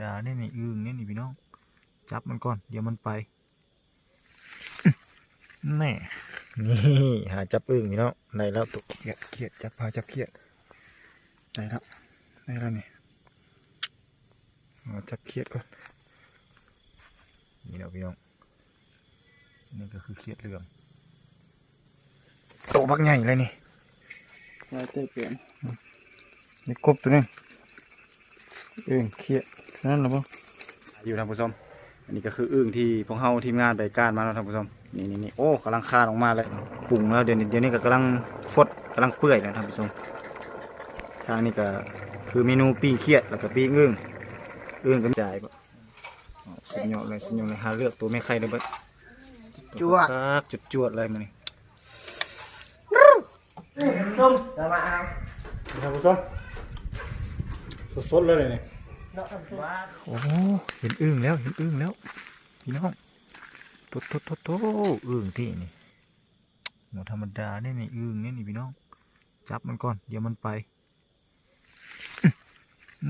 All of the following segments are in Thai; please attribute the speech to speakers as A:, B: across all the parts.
A: ดาเนี่ยนี่อึ่งเนี่ยนี่พี่น้อง จับมันก่อน เดี๋ยวมันไปแน่นี่หาจับอึ่งพี่น้องได้แล้วตัวเขียดเขียดจับพาจับเขียดได้แล้วได้แล้วนี่เอาจับเขียดก่อนนี่แล้วพี่น้องนี่ก็คือเขียดเหลืองโตบักใหญ่เลยนี่
B: ลายเต้เปลี่ยน
A: นี่กบตัวนึงอึ่งเขียดเท่า นั้นหรอปะอยู่ท่านผู้ชมอันนี้ก็คืออึ่งที่พวกเฮาทีมงานไปก้านมาแล้วท่านผู้ชมนี่นี่นี่โอ้กำลังคลานออกมาเลยปรุงแล้วเดี๋ยวนี้เดี๋ยวนี้ก็กำลังฟดกำลังเปื่อยแล้วท่านผู้ชมทางนี้ก็คือเมนูปิ้งเขียดแล้วก็ปิ้งอึ่งอึ่งก็จ่ายปะอ๋อสุดยอดเลยสุดยอดเลยหาเลือกตัวไม่ใครได้เบิด
B: จั่ว
A: ครับจุดจวดเลยมันนี่
B: ส้มจะมาเอา
A: ท่านผู้ชมสดๆเลยเนี่ย
B: เนาะว่า
A: โอ้เห็นอึ่งแล้วเห็นอึ่งแล้วพี่น้องโตโตโตโตอึ่งที่นี่หนูธรรมดาเนี่ยนี่อึ่งเนี่ยนี่พี่น้อง จับมันก่อนเดี๋ยวมันไป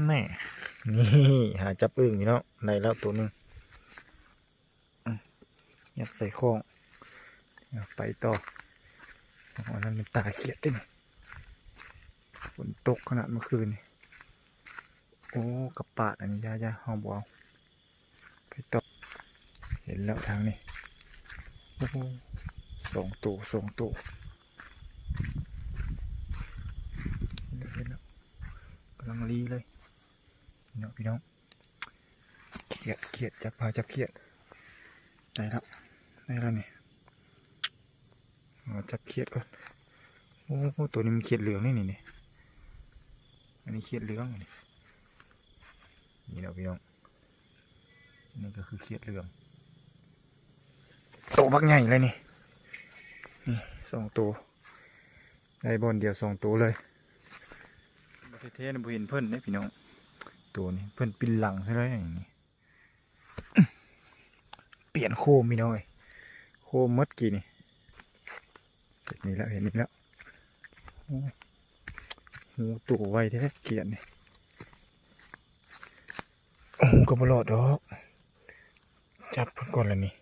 A: แน่นี่หาจับอึ่งพี่น้องได้แล้วตัวหนึ่งอยัดใส่ข้องไปต่ออันนั้นเป็นตาเขียดด้วยฝนตกขนาดเมื่อคืนนี่ โอ้กระปาดอันนี้ยายาห้องบอาไปต่อเห็นแล้วทางนี้โอ้สองตัวสองตัวเห็นแล้วกำลังรีเลยพี่น้องพี่น้องเขียดเขียดจับพาจับเขียดได้แล้วได้แล้วนี่เอาจับเขียดก่อนโอ้โหตัวนี้มันเขียดเหลืองนี่นี่นี่อันนี้เขียดเหลืองอัน นี้นี่เราพี่น้องนี่ก็คือเขียดเหลืองโตบักใหญ่เลยนี่นี่สองตัวได้บอลเดียวสองตัวเลยประเทศนะบ่เห็นเพิ่นเนี่ยพี่น้องตัวนี้เพิ่นปินหลังใช่ไหมอย่างนี้เปลี่ยนโคมพี่น้องเอ้ยโคมหมดกี่นี่เห็นนี่แล้วเห็นนี่แล้วโอ้โหตัวไวแท้เกลียดนี่โอ้ ก็บลอดดอก จับเพิ่นก่อนแล้วนี่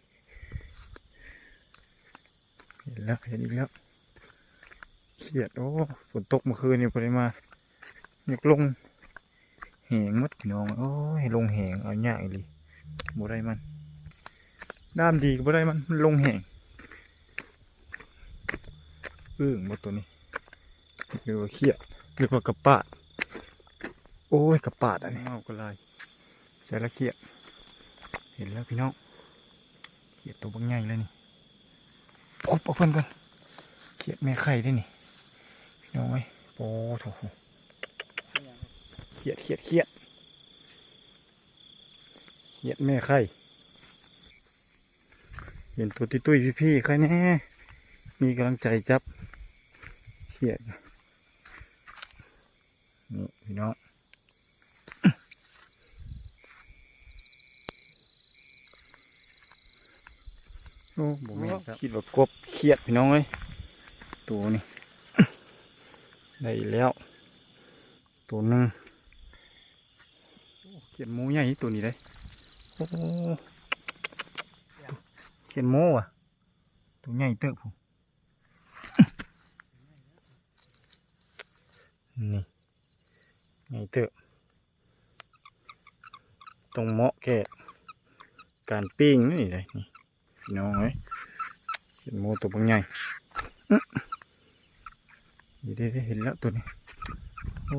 A: เห็นแล้วเห็นอีกแล้วเขียดโอ้ฝนตกเมื่อคืนนี่พอได้มาอยากลงเหงมัดพี่น้องโอ้ยลงเหงเอายากอีหลีบ่ได้มันด้ามดีก็บ่ได้มันลงเหงอึ้งหมดตัวนี้หรือว่าเขียดหรือว่ากระปาด โอ้ยกระปาดอันนี้เอาก็ลายใส่ละเขียด เห็นแล้วพี่น้อง เขียดตัวบางใหญ่เลยนี่พบเอาเพื่อนกันเขียดแม่ไข่ได้นี่ พี่น้องไอ้ยโอ้โถเขียดเขียดเขียดเขียดแม่ไข่ เห็นตัวตุ้ยตุ้ยพี่พี่ๆใครแน่มีกำลังใจจับเขียดนี่พี่น้อง อ้บ่แม่นครับคิดว่ากบเครียดพี่น้องเอ้ยตัวนี้ได้แล้ว ตัวหนึ่งโอ้เขียนหมูใหญ่ตัวนี้เลยโอ้เขียนหมูอะ ตัวใหญ่เติบผมนี่ใหญ่เติบตรงเหมาะแก่การปิ้งนี่เลยนี่ พี่น้องเอ้ยเห็นโมตัวบางใหญ่อื้อนี่ได้เห็นแล้วตัวนี้โอ้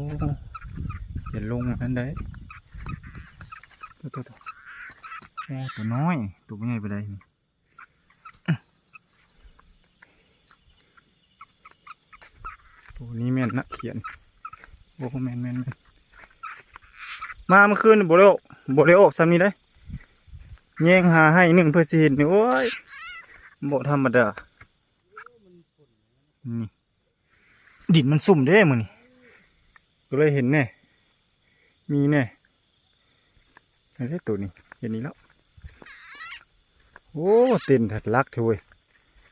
A: เห็นลงอันใดตัวตัวตัวโอ้ตัวน้อยตัวบางใหญ่ไปได้นี่ตัวนี้แม่นนะเขียนโอ้แม่นแม่นมาเมื่อคืนโบ่ได้ออกบ่ได้อซ้ำนี้ได้ แย่งหาให้หนึ่งเพื่อสิเห็นนี่โอ้ยบ่ธรรมดานี่ดินมันสุ่มเด้มือนี่ก็เลยเห็นแน่มีแน่ไอ้ตัวนี้เห็นนี้แล้วโอ้เต้นถัดลักเถอะเว้ย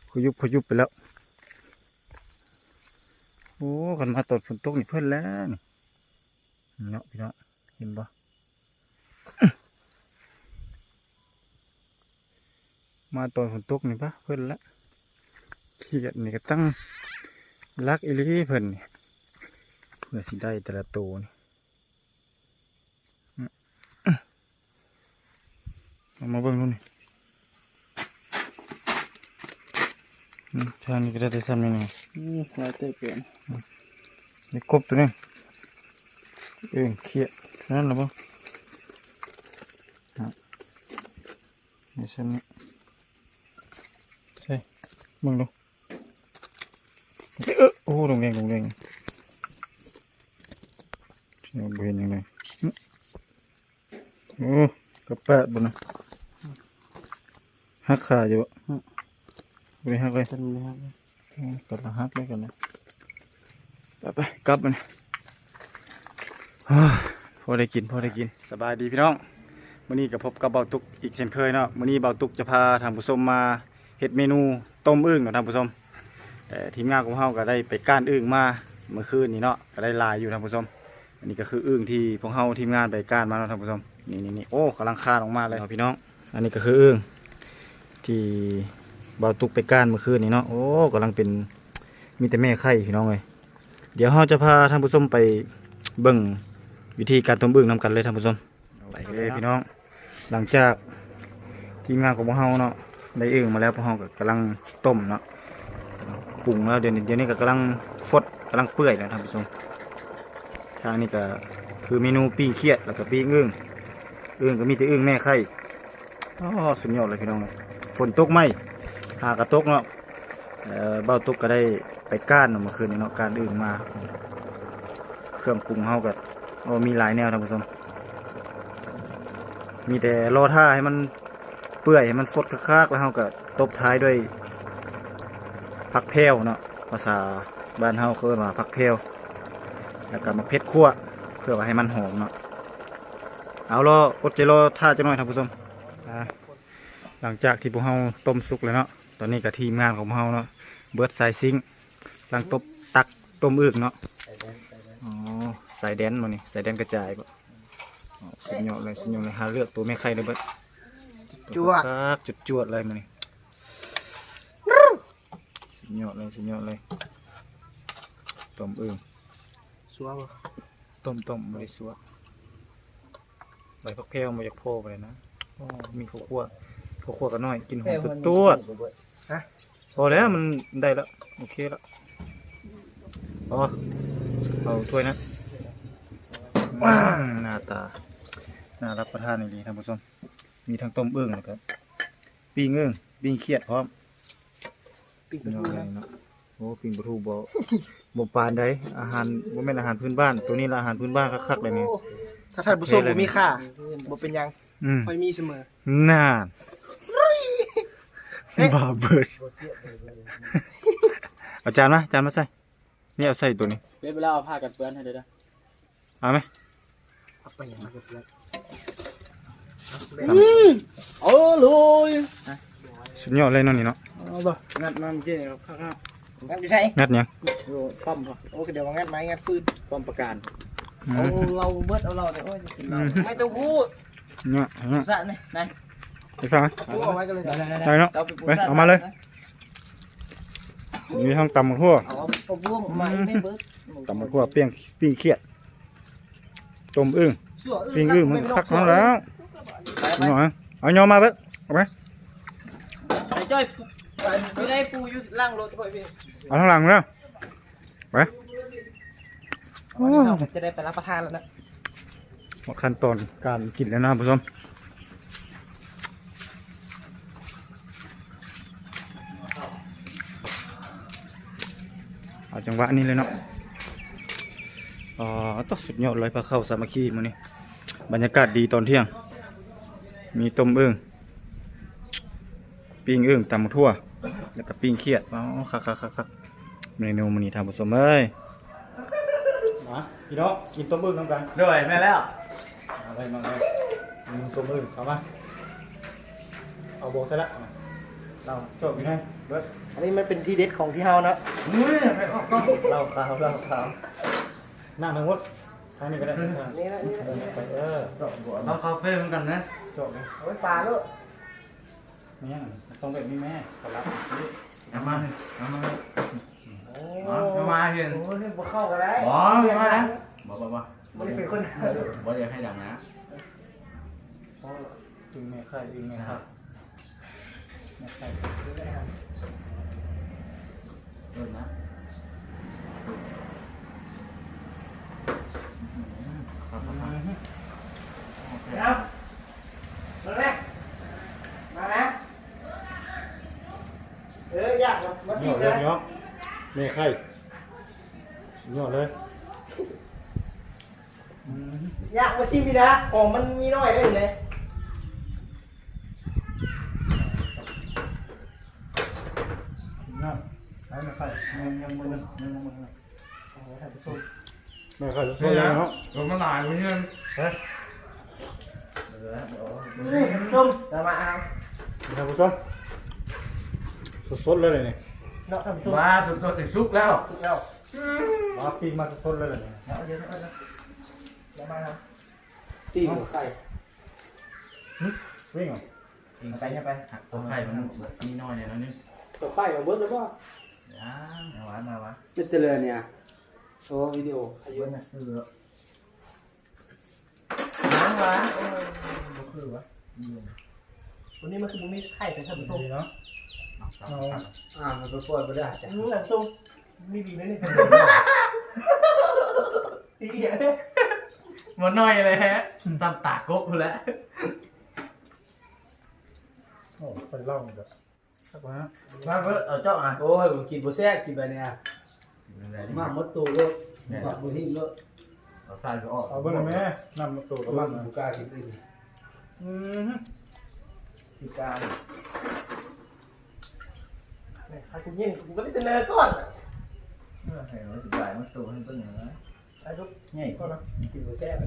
A: ขยุบขยุบไปแล้ว โอ้กันมาตอนฝนตกนี่เพื่อนแล้วนี่เนาะพี่เนาะเห็นปะ มาตอนฝนตกนี่ปะเพิ่นละเขียดนี่ก็ตั้งรักอีหลีเพิ่นนี่เพื่อสิได้แต่ละตัวนี่อื้อเอามาเบิ่งดูนี่อืมทางนี้ก็ได้แต่ซ้ำนี่นี่
B: อืมลายเต้เปลี่ยน
A: นี่กบตัวนึงเองเขียดเท่านั้นหรอปะฮะนี่ซ้ำนี่ใช่ มึงดูเออโอ้ลงแดงลงแดงเดี๋ยวบ่เห็นยังไงอื้อโอ้กระแปะบนนะหักขาอยู่บ่บ่ได้หักเลย
B: เป็นเลยครับ
A: อืมกัดละหักเลยกันนะไปไปกลับมันอ้าวพอได้กินพอได้กินสบายดีพี่น้องมื้อนี้ก็พบกับเบาตุกอีกเช่นเคยเนาะมื้อนี้เบาตุกจะพาท่านผู้ชมมา เฮ็ดเมนูต้มอึ่งเนาะท่านผู้ชมแต่ทีมงานของเฮาก็ได้ไปก้านอึ่งมาเมื่อคืนนี้เนาะก็ได้ลายอยู่ท่านผู้ชมอันนี้ก็คืออึ่งที่พวกเฮาทีมงานไปก้านมาเนาะท่านผู้ชมนี่นี่นี่โอ้กำลังคาดออกมาเลยพี่น้อง อันนี้ก็คืออึ่งที่เบาตุกไปก้านเมื่อคืนนี้เนาะโอ้กำลังเป็นมีแต่แม่ไข่พี่น้องเลยเดี๋ยวเราจะพาท่านผู้ชมไปเบิ่งวิธีการต้มบึ้งนำกันเลยท่านผู้ชมไปเลยพี่น้อง หลังจากทีมงานของพวกเราเนาะ ได้อึ่งมาแล้วพวกเราก็กำลังต้มเนาะปรุงแล้วเดี๋ยวนี้เดี๋ยวนี้ก็กำลังฟดกำลังเปื่อยแล้วท่านผู้ชมทางนี้ก็คือเมนูปิ้งเขียดแล้วก็ปิ้งอึ่งอึ่งก็มีแต่อึ่งแม่ไข่อ๋อสุดยอดเลยพี่น้องเลยฝนตกไหมหากระตกเนาะเบ้าตุกก็ได้ไปก้านเนาะเมื่อคืนเนาะกานอื่นมา เครื่องปรุงเฮาก็โอ้มีหลายแนวท่านผู้ชมมีแต่รอท่าให้มัน เปื่อยให้มันฟดคักๆแล้วเฮาก็ตบท้ายด้วยผักแพรวเนาะภาษาบ้านเฮาเขาเรียว่าผักแพรวแล้วก็มะเพ็ดคั่วเพื่อว่าให้มันหอมเนาะเอารออดใจรอท่าจะหน่อยท่านผู้ชมหลังจากที่พวกเฮาต้มสุกแล้วเนาะตอนนี้กับทีมงานของเราเนาะเบิร์ดสายซิงกำลังตบตักต้มอึกเนาะอ๋อสายแดนมานี่สายแดนกระจายปะสุดยอดเลยสุดยอดเลยหาเลือกตัวแม่ไข่เลยเบิร์ด
B: จั่ว
A: ครับจุดจวดเลยมานี่สุดยอดเลยสุดยอดเลยต้มอึ่ง
B: สัวบ่
A: ต้มต้มบริสุทธิ์ใบพักแพรวมาจากโพไปเลยนะอ๋อมีข้าวคั่วข้าวคั่วกันหน่อย กินหอมตุ๊ดตัวดพอแล้วมันได้แล้วโอเคแล้วอ๋อเอาถ้วยนะอืมหน้าตาน่ารับประทานดีท่านผู้ชม มีทั้งต้มอึ่งแล้วก็ปิ้งอึ่งปิ้งเขียดพร้อม
B: ปิด
A: สุ
B: ป
A: ด
B: ระ
A: ยอ
B: ตู
A: ดเล
B: นะ
A: ยเนาะโอ้ปิ้งปลาทูบ่บ่ปานใดอาหารบ่แม่นอาหารพื้นบ้าน ตัวนี้ละอาหารพื้นบ้านคักๆเลยนี่
B: ถ้าท่านผู้ชมบ่มีค่าบ่เป็นหยัง
A: อืม
B: คอยมีเสมอ
A: น่านบาเบิดเอาจานมาจานมาใส่นี่เอาใส่ตัวนี้
C: เวลาเอาผ้ากันเปื้อนให้ด้วยนะ
A: เอาไหม
B: เอาไปหยังเสร็จแล้ว
C: โอ้ลุย
A: สุดยอดเลยเนาะนี่เนาะ
C: เอาบ่งัดมาเมื่อกี้ครับ ข้าง
B: งัดอยู่ใช่
A: งัดหยัง
C: ๆโอ้ปั๊มป่ะ
B: โอ้เดี๋ยวมางัดไม้งัดฟืน
C: ปั๊มประกัน
A: อื
B: เอา
A: ม
B: เราเบิดเอาเราเนี่ยโอ้ยจะกินเรา
A: อืม
B: ไม่ต้องพูด
A: เนี่ยเนี่ย
B: สะนี่นาย
A: ไปฟังไหม
B: พูดเอาไว้กันเลย
A: ได้เนาะ
B: เอาไปปู
A: ไป
B: สะ
A: เอามาเลยมีห้องตำมะขั่ว
B: เอาเอาบ่วงมาไม่เบิด
A: ตำมะขั่วเปี้ยงปิ้งเขียดต้มอึ่ง
B: ชั่ว
A: ปิ้งอึ่งมันคักเขาแล้ว เอาหน่อยเอายอมมาเบิดเอาไป
B: ไอ้จ้อยไม่ได้ปูอยู่ล่างรถค่อยพี่
A: เอาข้างหลังแล้วไป
B: วันนี้เราจะได้ไปรับประทานแล้วนะ
A: หมดขั้นตอนการกินแล้วนะผู้ชมเอาจังหวะนี้เลยเนาะอ๋อต้องสุดยอดเลยพาเข้าสามัคคีมื้อนี้บรรยากาศดีตอนเที่ยง มีต้มอึ่งปิ้งอึ่งตำทั่ว แล้วก็ปิ้งเขียดอ๋อคักคักคักคักเมนูมื้อนี้ทานผู้ชมเอ้ยมาพี่น้องกินต้มอึ่งนำกัน
C: ด้วยแม่แล้ว
A: อะไรมาเลยมึงตัวมือเอามาเอาโบกใส่ละเราจบยังไงเบิร์ด
B: อันนี้มันเป็นที่เด็ดของที่เฮานะ
A: เราขาวเราขาวนั่งทั้งหมด ทางนี้ก็ได้
B: นี่นะนี่นะ
A: ไปเออจบบัว
C: เราคาเฟ่เหมือนกันนะ
A: จบเลย
B: เอาไว้ปลาลูก
A: แม่ต้องแบบนี้แม่ขอรับ
D: เอามาเลยเอามาเลย
B: โอ้
D: เอามาเพียน
B: โหนี่บ่เข้ากันได้
D: อ๋อมาแล้วบอกบอกว่า
B: ไม่ได้เป็นคน
D: บอกอยากให้ดังนะ
A: เพราะจึงแม่ไข่เองไงครับแม่ไข่
D: เริ่มนะ
B: ครับมาไหมมาไหมเอออ ยากมามาสิ
A: ยอดเล
B: เลยย
A: เนาะแม่ไข่ยอดเลย
B: อยากมาชิมพี่นะของมันมีน้อยได้เลย
A: เนาะให้แม่ไข่ยังยังมือยังยังมือ
B: โอ้โหท่านผู้ชม
A: แม่ไข่สดๆเลยเนาะ
D: ลงมาหลายคนเนี่ย
B: นี่ท่านผู้ชมจะมาเอา
A: ท่านผู้ชม สดๆเลยเลยนี่
B: เนาะท่านผู้ชม
D: มาสดๆถึงซุกแล้ว
B: ถูกแล้ว
A: มาปีมาสดๆเลยเลยนี่
B: เอาเยอะเอาเยอะจะมาครับตีหัวไข่
A: วิ่งเหรอ
D: ยิงไปใช่ไปหักตัวไข่มันมีน้อยเนี่ยนะนี่
B: ตัวไข่ของเบิร์ดหรือเปล่า
D: ยังเอาวะมาวะ
E: จะเจริญเนี่ยโอ้วิดีโอ
B: อายุเนี่ย
D: คือน้ำวะโอ้บ่คือวะ
B: วันนี้มันคือมันมีไข่เป็นท่านผู้ชม
A: ดีเนาะ
E: อ่ามันไปปล่อยไม่ได้จ้ะ
B: อืมท่านผู้ชมมีบีไหมเนี่ยดีเหี้ย
D: มันน้อยเลยฮะตามตากบแล้ว
A: โอ้ใส่เหล้าแบบสักวันะ
D: มาเพื่อเอาเจ้าอะ
E: โอ้ยผมกินโบแซ่บกินไปเนี่ยมาหมดตู้รถมาบุหิ้งรถ
D: เอาใส่ก็ออก
A: เอาเบิ้ลเลยแม่นำมาตัวกับบ้าน
E: บุกล้ากินเลย
A: อืม
D: ที่การ
B: เนี่ยถ้ากูยินกูก็ได้เสนอก่อน
D: เมื่อไหร่เราจะจ่ายมันตัวให้ต้นอย่างนั้น
B: ไอ้ทุก
D: ง่าย
B: ก็นะ
E: กินโบแซ่บ